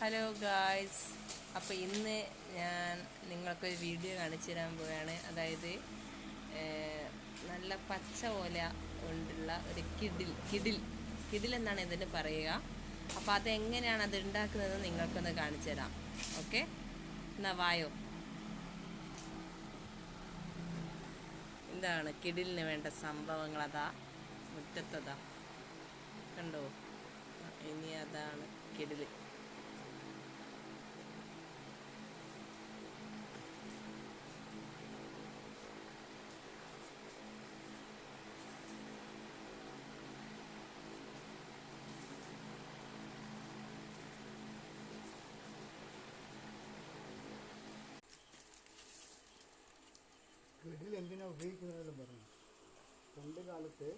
Hello guys അപ്പോൾ ഇന്ന് ഞാൻ നിങ്ങൾക്കൊരു വീഡിയോ കാണിച്ചു തരാൻ പോവുകയാണ് അതായത് നല്ല പച്ച ഓല കൊണ്ടുള്ള ഒരു കിഡിൽ കിഡിൽ കിഡിൽ എന്നാണ് ഇതിന് പറയുക. അപ്പോൾ അതെങ്ങനെയാണ് അത് ഉണ്ടാക്കുന്നത് നിങ്ങൾക്കൊന്ന് കാണിച്ചു തരാം. ഓക്കെ എന്നാ വായോ? ഇതാണ് കിഡിലിന് വേണ്ട സംഭവങ്ങൾ. അതാ മുറ്റത്തതാ. കണ്ടോ? ഇനി അതാണ് കിഡിൽ വീട്ടിൽ എന്തിനാ ഉപയോഗിക്കുന്നതെന്ന് പറഞ്ഞു പണ്ട് കാലത്ത്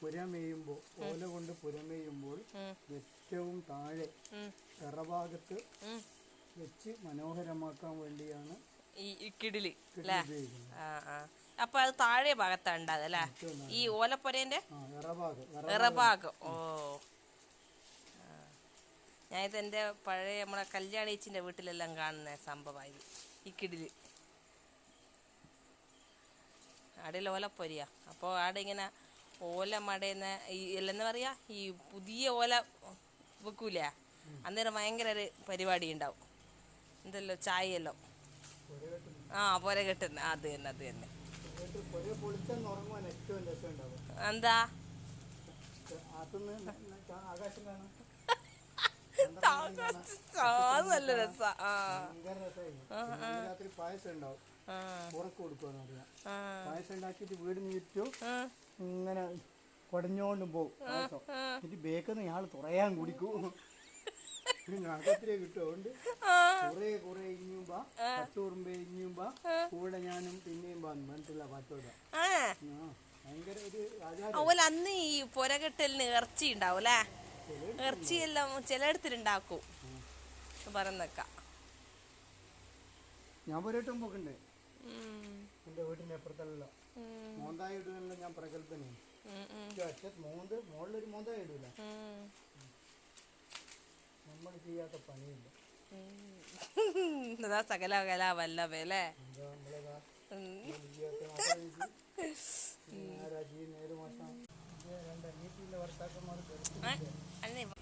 പുരമേയുമ്പോൾ ഓല കൊണ്ട് പുരമേയുമ്പോൾ ഏറ്റവും താഴെ ഉം, ഇറഭാഗത്ത് വെച്ച് മനോഹരമാക്കാൻ വേണ്ടിയാണ് ഈ കിഡി അല്ലേ അപ്പൊ അത് താഴെ ഭാഗത്താണ് ഉണ്ടാകുക അല്ലേ ഈ ഓലപ്പൊരേന്റെ ഇറഭാഗം ഓ. ഞാനിത് എന്റെ പഴയ നമ്മളെ കല്യാണീച്ചിന്റെ വീട്ടിലെല്ലാം കാണുന്ന സംഭവമായി ഈ കിടിൽ. അവിടെ ഓലപ്പൊരിയാ അപ്പോൾ ആടെ ഇങ്ങനെ ഓല മടയുന്ന ഈ അല്ലെന്ന് പറയാ ഈ പുതിയ ഓല വെക്കൂല? അന്നേരം ഭയങ്കര ഒരു പരിപാടി ഉണ്ടാവും എന്തല്ലോ ചായയല്ലോ. ആ പുര കെട്ടുന്ന അത് തന്നെ അത് തന്നെ. എന്താ? നല്ല രസ. രാത്രി പായസം ഉണ്ടാവും ഉറക്കം കൊടുക്കുമെന്ന് പായസം ഉണ്ടാക്കിയിട്ട് വീടിന് ചുറ്റും ഇങ്ങനെ കൊടഞ്ഞോണ്ടും പോകും പായസം. എന്നിട്ട് ബേക്കുന്ന ഇയാൾ തുറയാൻ കുടിക്കും. നഗത്തിലേ കിട്ടുകൊണ്ട് കുറേ കുറെ ഇഞ്ഞുമ്പാ പച്ചൂറുമ്പേ ഇഞ്ഞുമ്പാ കൂടെ ഞാനും പിന്നെയും ആ. ആ ഭയങ്കര ഒരു അന്ന് ഈ പുരകെട്ടലിന് ഇറച്ചി ഉണ്ടാവും അല്ലേ ഇറച്ചിയെല്ലാം ചിലയിടത്തിലുണ്ടാക്കും. പറന്നേക്കാം ഞാൻ പോരായിട്ടും പോക്കണ്ടേ. എന്റെ വീട്ടിന്റെ അപ്പുറത്തെല്ലാം. മോന്തായ ഇടുകയല്ല ഞാൻ പ്രഗത്ഭനാണ് അച്ഛൻ മോന്ത് മുകളിലൊരു മോന്തായ ഇടൂല. നമ്മൾ ചെയ്യാത്ത പണിയില്ല. അതാ സകല കല വല്ലഭേ അല്ലേ? നേരെ മോശം രണ്ട് അനിയത്തിന്റെ ഭർത്താക്കന്മാർ Andy